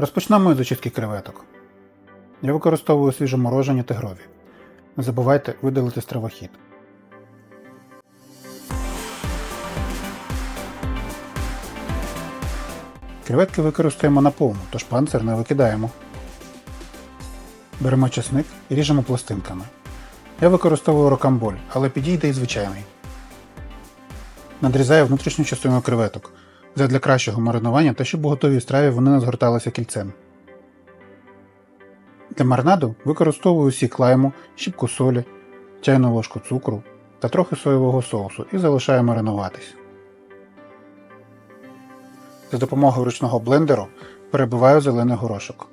Розпочнемо із очистки креветок. Я використовую свіжоморожені тигрові. Не забувайте видалити стравохід. Креветки використаємо на повну, тож панцир не викидаємо. Беремо чесник і ріжемо пластинками. Я використовую рокамболь, але підійде і звичайний. Надрізаю внутрішню частину креветок для кращого маринування та щоб у готовій страві вони не згорталися кільцем. Для маринаду використовую сік лайму, щіпку солі, чайну ложку цукру та трохи соєвого соусу і залишаю маринуватись. За допомогою ручного блендеру перебиваю зелений горошок.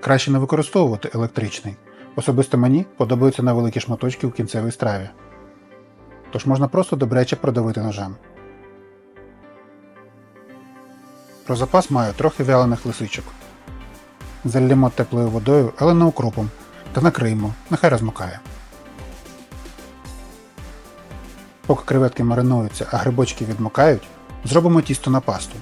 Краще не використовувати електричний. Особисто мені подобаються невеликі шматочки у кінцевій страві. Тож можна просто добряче продавити ножем. Про запас маю трохи вялених лисичок. Залємо теплою водою, але не укропом, та накриємо, нехай розмокає. Поки креветки маринуються, а грибочки відмокають, зробимо тісто на пасту.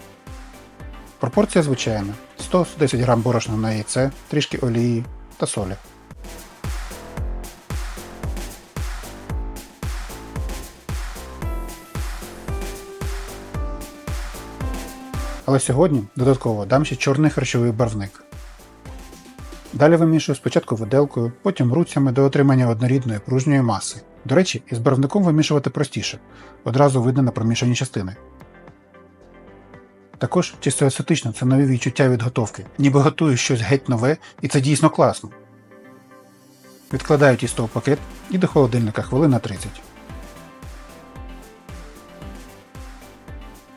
Пропорція звичайна: 100-110 г борошна на яйце, трішки олії та солі. Але сьогодні додатково дам ще чорний харчовий барвник. Далі вимішую спочатку виделкою, потім руцями до отримання однорідної пружньої маси. До речі, із барвником вимішувати простіше, одразу видно на промішані частини. Також чисто естетично це нові відчуття від готовки, ніби готую щось геть нове, і це дійсно класно. Відкладаю тісто в пакет і до холодильника хвилин на 30.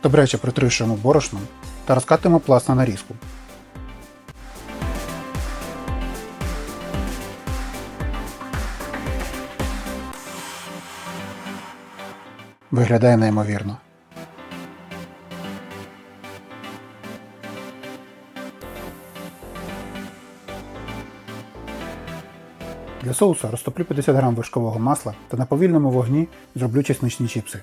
Добряче притрушуємо борошном та розкатуємо пласт на нарізку. Виглядає неймовірно. Для соусу розтоплю 50 г вершкового масла та на повільному вогні зроблю чесничні чіпси.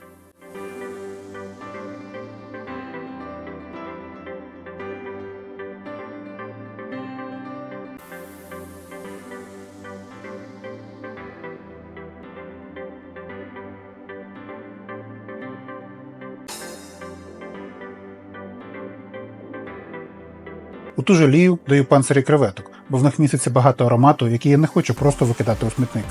У ту ж олію даю панцирі креветок, бо в них міститься багато аромату, який я не хочу просто викидати у смітник.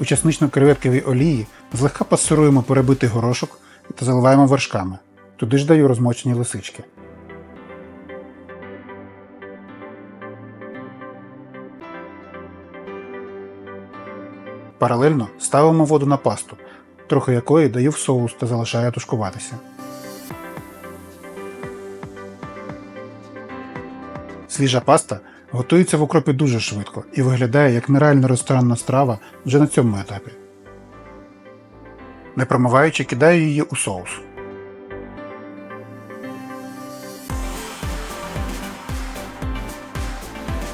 У часнично-креветковій олії злегка пасируємо перебитий горошок та заливаємо вершками. Туди ж даю розмочені лисички. Паралельно ставимо воду на пасту, трохи якої даю в соус та залишаю тушкуватися. Свіжа паста готується в окропі дуже швидко і виглядає як нереальна ресторанна страва вже на цьому етапі. Не промиваючи, кидаю її у соус.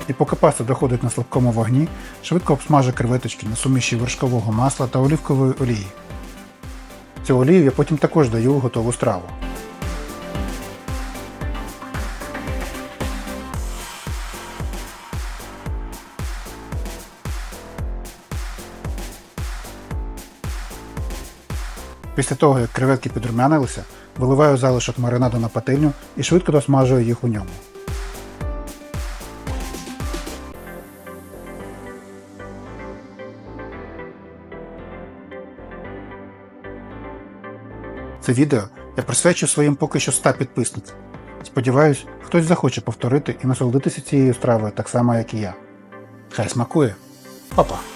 І поки паста доходить на слабкому вогні, швидко обсмажу креветочки на суміші вершкового масла та олівкової олії. Цю олію я потім також даю у готову страву. Після того, як креветки підрумянилися, виливаю залишок маринаду на пательню і швидко досмажую їх у ньому. Це відео я присвячу своїм поки що 100 підписницям. Сподіваюсь, хтось захоче повторити і насолодитися цією стравою так само, як і я. Хай смакує. Па-па!